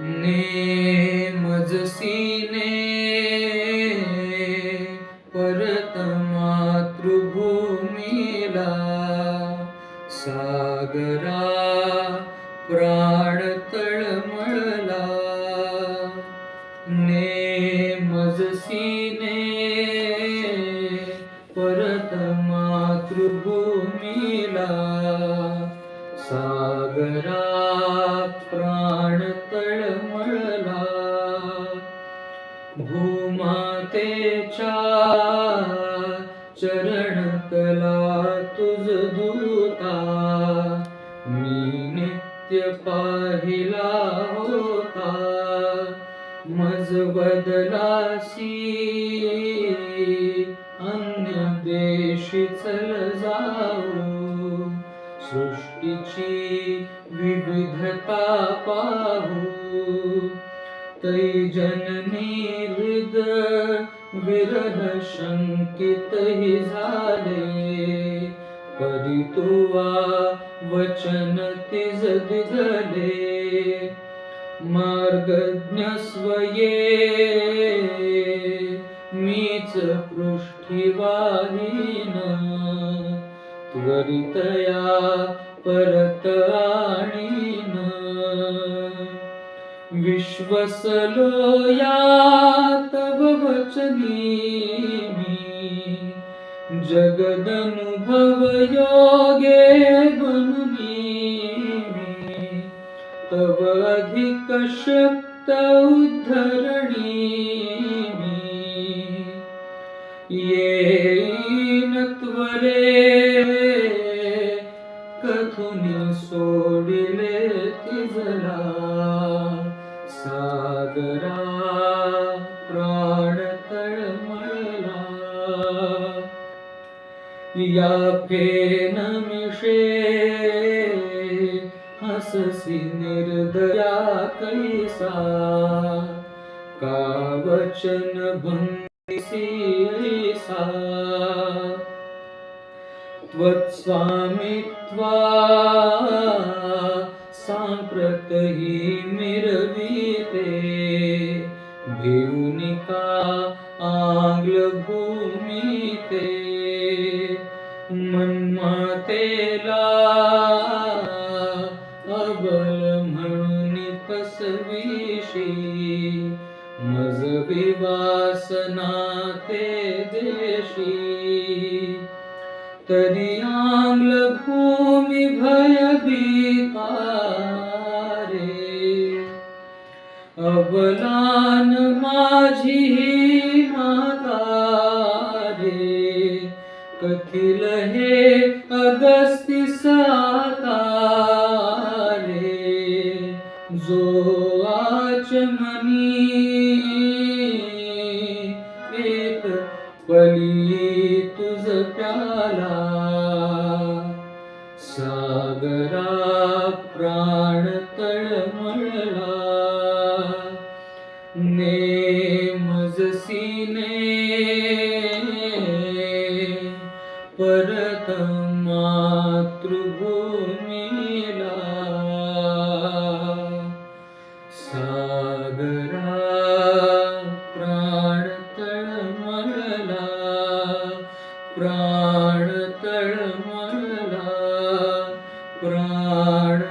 ने मजसीने परत मातृभूमीला सागरा प्राण प्राण तळमळला भूमातेच्या चरण कला तुझ दूता. मी नित्य पाहिला होता. मज बदलासी अन्य देशी चल जाऊ. सृष्टीची विविधता पाहू. तै जननी हृद विरह शंकित झाले. कधी तुवा वचन तिज दिगले मार्गज्ञ स्वये मीच पृष्ठीवाहीन. त्वरितया परत आणीन विश्वसलो या तव वचनी मी जगदनुभव योगे बनुनी मी तव अधिक शक्त उद्धरणी मी येईन त्वरे सागरा प्राण तळमळला या फेन मिशे हससी निर्दया कैसा. का वचन भंगिसी ऐसा. त्वत्स्वामित्वा सांप्रत ही मिरविते. भिवनिका आंग्ल भूमिते मनमातेला अबल म्हणून पसविशी मज वासना ते तरी आंग्ल भूमी भयभीतारे अबलान माझी माता हे अगस्ती साता सागरा प्राणतळमळला. नेमजसिने मे परतमातृभूमि प्राण